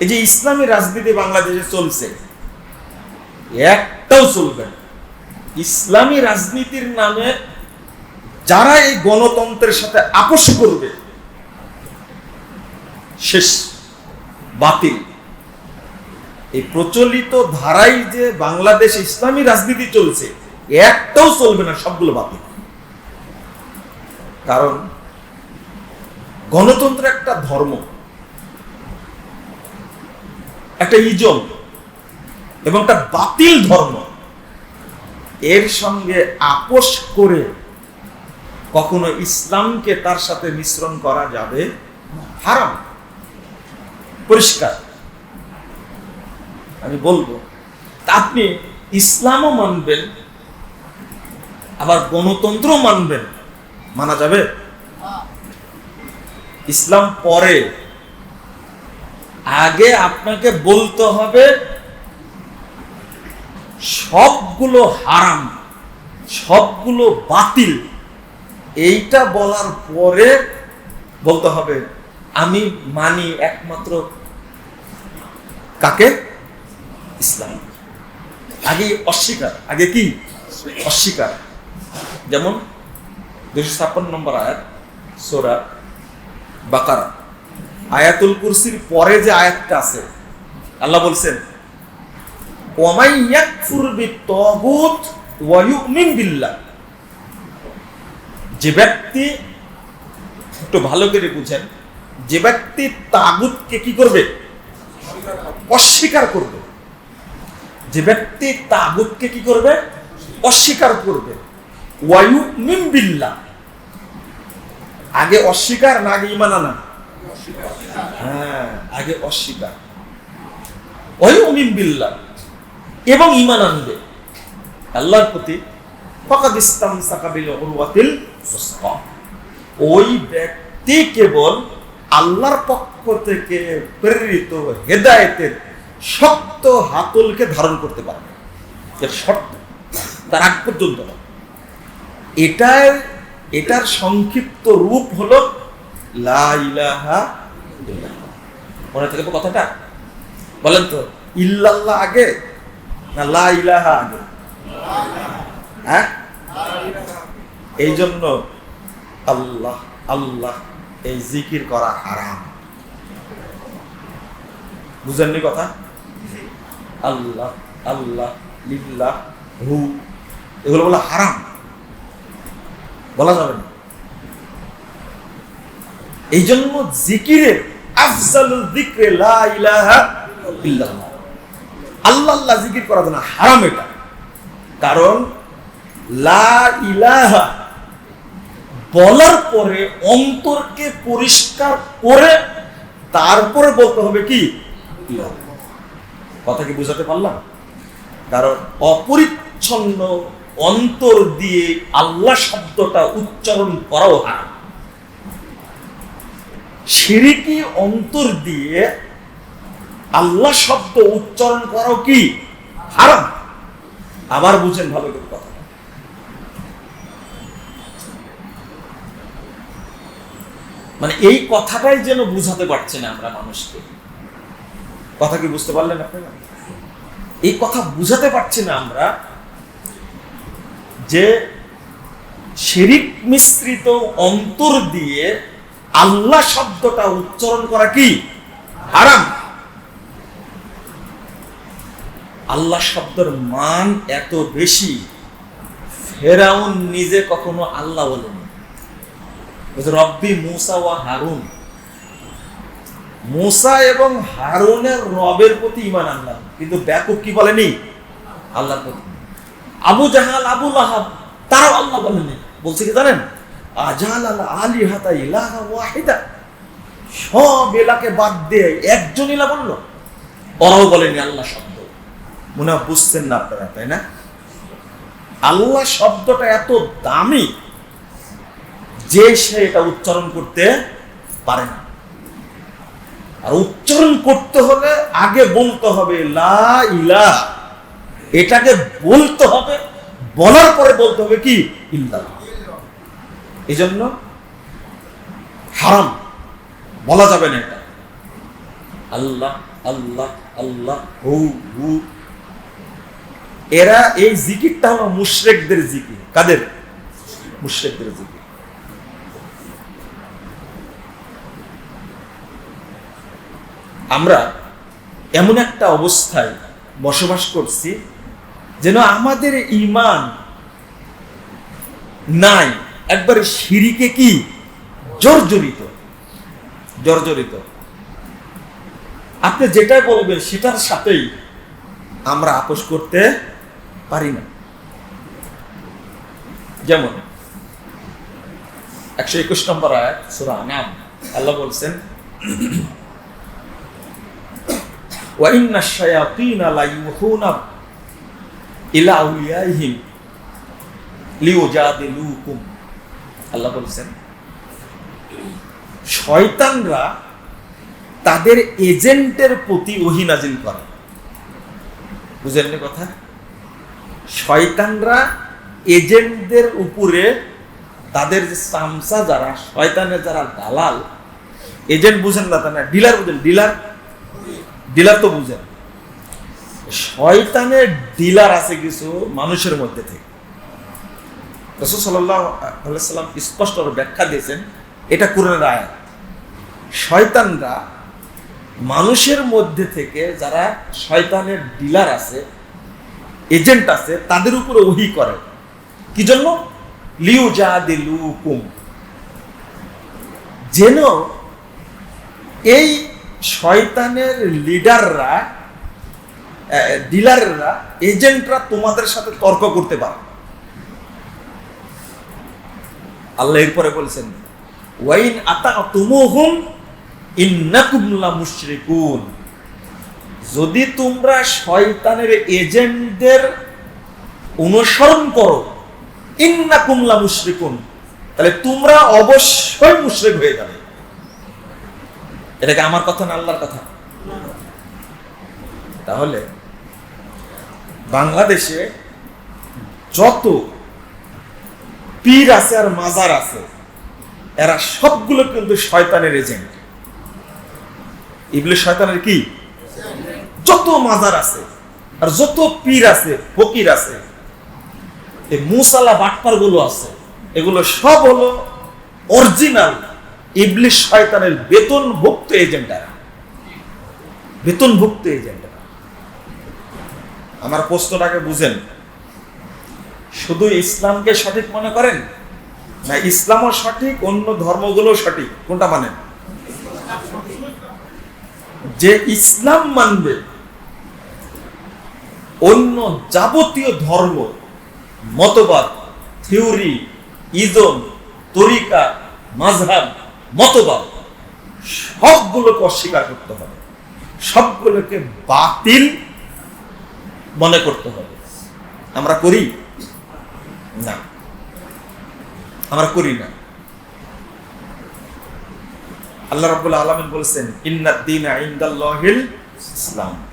এই যে ইসলামী রাজনীতি বাংলাদেশে চলছে, একটাও চলবে না। ইসলামী রাজনীতির নামে যারা এই গণতন্ত্রের সাথে আপোষ করবে, শেষ, বাতিল। এই প্রচলিত ধারাই যে বাংলাদেশ ইসলামী রাজনীতি চলছে, একটাও চলবে না, সবগুলো বাতিল। কারণ গণতন্ত্র একটা ধর্ম। একটা ইজম এবং একটা বাতিল ধর্ম। এর সঙ্গে আপোষ করে কখনো ইসলামকে তার সাথে মিশ্রণ করা যাবে হারাম। পরিষ্কার। আমি বলব আপনি ইসলামও মানবেন আবার গণতন্ত্র মানবেন। মানা যাবে? ইসলাম পরে আগে আপনাকে বলতে হবে, সবগুলো হারাম, সবগুলো বাতিল। এইটা বলার পরে বলতে হবে, আমি মানি একমাত্র কাকে? ইসলাম। আগে অস্বীকার, আগে কি? অস্বীকার। যেমন দুশো ছাপ্পান্ন নম্বর আয়াত, সোরা বাকারা। আয়াতুল কুরসির পরে যে আয়াতটা আছে, আল্লাহ বলছেন যে ব্যক্তি, একটু ভালো করে বুঝেন, যে ব্যক্তি তাগুতকে কি করবে? অস্বীকার করবে। যে ব্যক্তি তাগুতকে কি করবে? অস্বীকার করবে। ওয়ায়ু বিল্লাহ। আগে অস্বীকার না আগে ইমান আনা। হ্যাঁ। আগে অস্বীকার বিল্লাহ এবং ইমান আনবে। আল্লাহর প্রতি ফকাদ ইসলাম সাকাবিল উরওয়াতিল ওই ব্যক্তি কেবল আল্লাহর পক্ষ থেকে প্রেরিত হেদায়েতের শক্ত হাতলকে ধারণ করতে পারবে। এর শর্ত তার আগ পর্যন্ত। এটার এটার সংক্ষিপ্ত রূপ হলো লা ইলাহা। মনে থাকে তো কথাটা? বলেন তো, ইল্লাল্লাহ আগে না লা ইলাহা আগে? হ্যাঁ? এই জন্য আল্লাহ আল্লাহ, এই জিকির করা হারাম। বুঝেননি কথা? আল্লাহ আল্লাহ, লিল্লাহ। হু এগুলো বলা হারাম। বলা যাবে না। এই জন্য জিকিরের আফজালুল যিকরে লা ইলাহা ইল্লাল্লাহ। আল্লাহ আল্লাহ জিকির করা না হারাম এটা। কারণ লা ইলাহা বলার পরে অন্তরকে পরিষ্কার করে তারপরে বলতে হবে কি? কথা কি বুঝাতে পারলাম? কারণ অপরিচ্ছন্ন অন্তর দিয়ে আল্লাহ শব্দটা উচ্চারণ করাও হারাম। সিরিকি অন্তর দিয়ে আল্লাহ শব্দ উচ্চারণ করাও কি? হারাম। আবার বুঝেন ভালো করে কথা। মানে এই কথাটাই যেন বুঝাতে পারছি না আমরা মানুষকে। কথা কি বুঝতে পারলেন আপনারা? এই কথা বুঝাতে পারছি না আমরা যে শিরিক মিশ্রিত অন্তর দিয়ে আল্লাহ শব্দটা উচ্চারণ করা কি? হারাম। আল্লাহ শব্দের মান এত বেশি, ফেরাউন নিজে কখনো আল্লাহ বলেনি। রব্বি মুসা ওয়া হারুন। মুসা এবং হারুনের রবের প্রতি ইমান আনলাম, কিন্তু ব্যাপক কি বলেনি? আল্লাহর প্রতি। আবু জাহাল, আবু লাহাব, তারাও আল্লাহ বলেনি। বলছে কি জানেন? আজাল আল হাতা ইলাহা ওয়াহিদা। সব এলাকে বাদ দিয়ে একজন ইলা বলল। ওরাও বলেনি আল্লাহ শব্দ। মনে বুঝছেন না আপনারা, তাই না? আল্লাহ শব্দটা এত দামি যে সে এটা উচ্চারণ করতে পারে না। আর উচ্চারণ করতে হলে আগে বলতে হবে লা এটাকে বলতে হবে, বলার পরে বলতে হবে কি? ইল্লাল্লাহ। এই জন্য হারাম। বলা যাবে না এটা। আল্লাহ আল্লাহ আল্লাহ, হু হু। এরা এই জিকিরটা হলো মুশরেকদের জিকির। কাদের? মুশরেকদের জিকির। আমরা এমন একটা অবস্থায় বসবাস করছি যেন আমাদের ইমান নাই। একবারে সিঁড়িকে কি জর্জরিত জর্জরিত আপনি যেটা বলবেন সেটার সাথেই আমরা আপোষ করতে পারি না যেমন একশো একুশ নম্বর আয়াত সুরা নাম আল্লাহ বলছেন وإن الشياطين ليوحون إلى أوليائهم লিউজাদিলুকুম আল্লাহ বলছেন, শয়তানরা তাদের এজেন্টের প্রতি ওহি নাজিল করে। বুঝলেন কথা? শয়তানরা এজেন্টদের উপরে তাদের যে সামসা যারা, শয়তানের যারা দালাল, এজেন্ট বুঝেন না তা না ডিলার বুঝেন, ডিলার? ডিলার তো বুঝেন। শয়তানের ডিলার আছে কিছু মানুষের মধ্যে থেকে। রসুল সাল্লাহ সাল্লাম স্পষ্ট ব্যাখ্যা দিয়েছেন, এটা কোরআনের আয়াত। শয়তানরা মানুষের মধ্যে থেকে যারা শয়তানের ডিলার আছে এজেন্ট আছে, তাদের উপরে ওহি করে। কি জন্য? লিউ যা দিলুকুম যেন এই শয়তানের লিডাররা ডিলাররা এজেন্টরা তোমাদের সাথে তর্ক করতে পারে। আল্লাহ এরপরে বলছেন, ওয়াইন আতা তুমুহুম ইন্নাকুম লা মুশরিকুন। যদি তোমরা শয়তানের এজেন্টদের অনুসরণ করো, ইন্নাকুম লা মুশরিকুন, তাহলে তোমরা অবশ্যই মুশরিক হয়ে যাবে। এটাকে আমার কথা না আল্লাহর কথা? তাহলে বাংলাদেশে যত পীর আছে আর মাজার আছে। এরা সবগুলো কিন্তু শয়তানের এজেন্ট এগুলো শয়তানের কি? যত মাজার আছে আর যত পীর আছে, ফকির আছে এই মুসালা বাটপারগুলো আছে, এগুলো সব হলো অরিজিনাল ইবলিশ শয়তানের বেতনভুক্ত এজেন্টারা বেতনভুক্ত এজেন্টারা আমার প্রশ্নটাকে বুঝেন। শুধু ইসলামকে সঠিক মনে করেন? না, ইসলামও সঠিক, অন্য ধর্মগুলো সঠিক। কোনটা মানেন? যে ইসলাম মানবে, অন্য যাবতীয় ধর্ম, মতবাদ, থিওরি, ইজম, তরিকা মাঝহাব মতবাদ, সবগুলোকে অস্বীকার করতে হবে। সবগুলোকে বাতিল মনে করতে হবে। আমরা করি? না। আমরা করি না। আল্লাহ রবুল্লা আলমিন বলছেন ইন্নাদ্দিন ইসলাম।